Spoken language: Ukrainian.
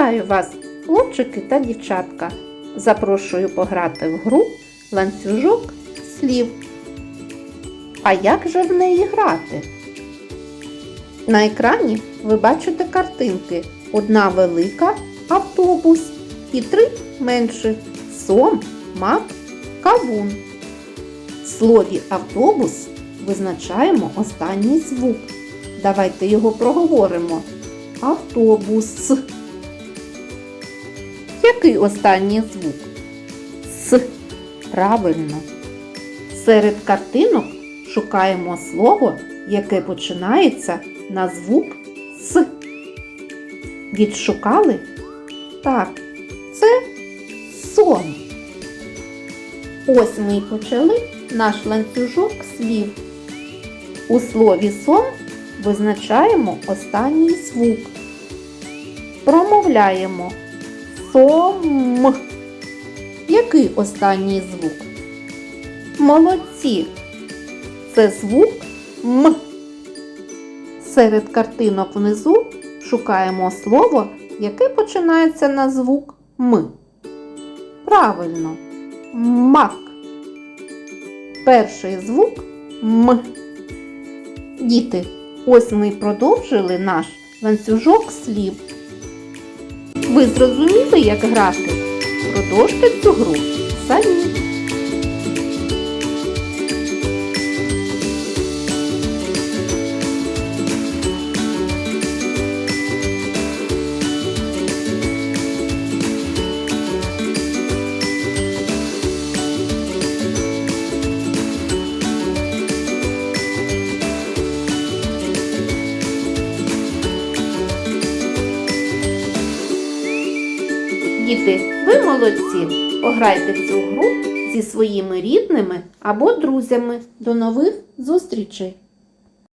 Вітаю вас, хлопчики та дівчатка. Запрошую пограти в гру ланцюжок слів. А як же в неї грати? На екрані ви бачите картинки. Одна велика автобус і три менших сом, мак, кавун. В слові автобус визначаємо останній звук. Давайте його проговоримо. Автобус. Який останній звук? С. Правильно. Серед картинок шукаємо слово, яке починається на звук С. Відшукали? Так, це сон. Ось ми й почали наш ланцюжок слів. У слові сон визначаємо останній звук. Промовляємо сом. Який останній звук? Молодці. Це звук М. Серед картинок внизу шукаємо слово, яке починається на звук М. Правильно. Мак. Перший звук М. Діти, ось ми продовжили наш ланцюжок слів. Ви зрозуміли, як грати? Продовжте цю гру самі. Діти, ви молодці! Пограйте в цю гру зі своїми рідними або друзями. До нових зустрічей!